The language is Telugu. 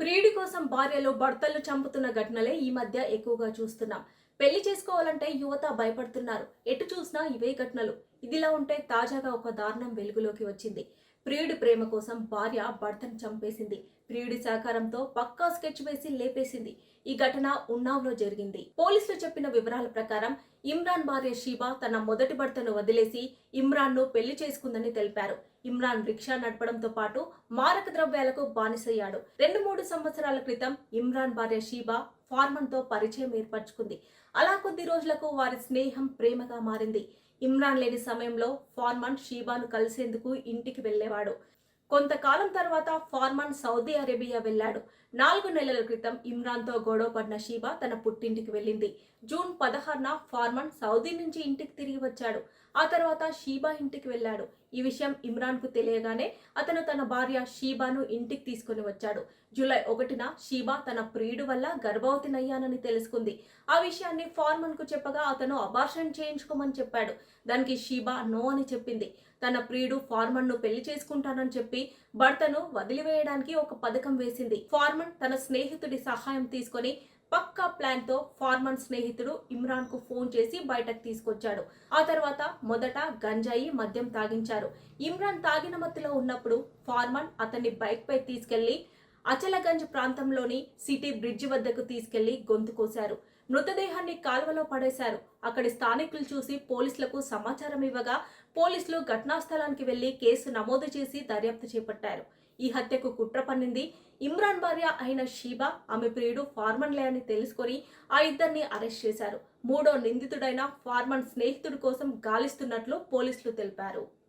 ప్రియుడి కోసం భార్యలు భర్తలు చంపుతున్న ఘటనలే ఈ మధ్య ఎక్కువగా చూస్తున్నాం. పెళ్ళి చేసుకోవాలంటే యువత భయపడుతున్నారు. ఎటు చూసినా ఇవే ఘటనలు. ఇదిలా ఉంటే తాజాగా ఒక దారుణం వెలుగులోకి వచ్చింది. ప్రియుడి ప్రేమ కోసం భార్య భర్తను చంపేసింది. ప్రియుడి సహకారంతో పక్కా స్కెచ్ వేసి లేపేసింది. ఈ ఘటన ఉన్నావ్లో జరిగింది. పోలీసులు చెప్పిన వివరాల ప్రకారం ఇమ్రాన్ భార్య షీబా తన మొదటి భర్తను వదిలేసి ఇమ్రాన్ను పెళ్ళి చేసుకుందని తెలిపారు. ఇమ్రాన్ రిక్షా నడపడంతో పాటు మారక ద్రవ్యాలకు బానిసయ్యాడు. రెండు మూడు సంవత్సరాల క్రితం ఇమ్రాన్ భార్య షీబా ఫార్మన్తో పరిచయం ఏర్పరచుకుంది. అలా కొద్ది రోజులకు వారి స్నేహం ప్రేమగా మారింది. ఇమ్రాన్ లేని సమయంలో ఫార్మన్ షీబాను కలిసేందుకు ఇంటికి వెళ్ళేవాడు. కొంతకాలం తర్వాత ఫార్మన్ సౌదీ అరేబియా వెళ్ళాడు. నాలుగు నెలల క్రితం ఇమ్రాన్తో గొడవ పడిన షీబా తన పుట్టింటికి వెళ్ళింది. జూన్ పదహారున ఫార్మన్ సౌదీ నుంచి ఇంటికి తిరిగి వచ్చాడు. ఆ తర్వాత షీబా ఇంటికి వెళ్ళాడు. ఈ విషయం ఇమ్రాన్కు తెలియగానే అతను తన భార్య షీబాను ఇంటికి తీసుకుని వచ్చాడు. జూలై ఒకటిన షీబా తన ప్రియుడు వల్ల గర్భవతినయ్యానని తెలుసుకుంది. ఆ విషయాన్ని ఫార్మన్కు చెప్పగా అతను అబార్షన్ చేయించుకోమని చెప్పాడు. దానికి షీబా నో అని చెప్పింది. తన ప్రియుడు ఫార్మన్ను పెళ్ళి చేసుకుంటానని చెప్పి భర్తను వదిలివేయడానికి ఒక పథకం వేసింది. ఫార్మన్ తన స్నేహితుడి సహాయం తీసుకొని పక్కా ప్లాన్తో ఫార్మన్ స్నేహితుడు ఇమ్రాన్కు ఫోన్ చేసి బయటకు తీసుకొచ్చాడు. ఆ తర్వాత మొదట గంజాయి మద్యం తాగించారు. ఇమ్రాన్ తాగిన మత్తులో ఉన్నప్పుడు ఫార్మన్ అతన్ని బైక్ పై తీసుకెళ్ళి అచలగంజ్ ప్రాంతంలోని సిటీ బ్రిడ్జ్ వద్దకు తీసుకెళ్ళి గొంతు కోశారు. మృతదేహాన్ని కాల్వలో పడేశారు. అక్కడి స్థానికులు చూసి పోలీసులకు సమాచారం ఇవ్వగా పోలీసులు ఘటనా స్థలానికి వెళ్ళి కేసు నమోదు చేసి దర్యాప్తు చేపట్టారు. ఈ హత్యకు కుట్ర పన్నింది ఇమ్రాన్ భార్య అయిన షీబా ఆమె ప్రియుడు ఫార్మన్ అని తెలుసుకొని ఆ ఇద్దరిని అరెస్ట్ చేశారు. మూడో నిందితుడైన ఫార్మన్ స్నేహితుడి కోసం గాలిస్తున్నట్లు పోలీసులు తెలిపారు.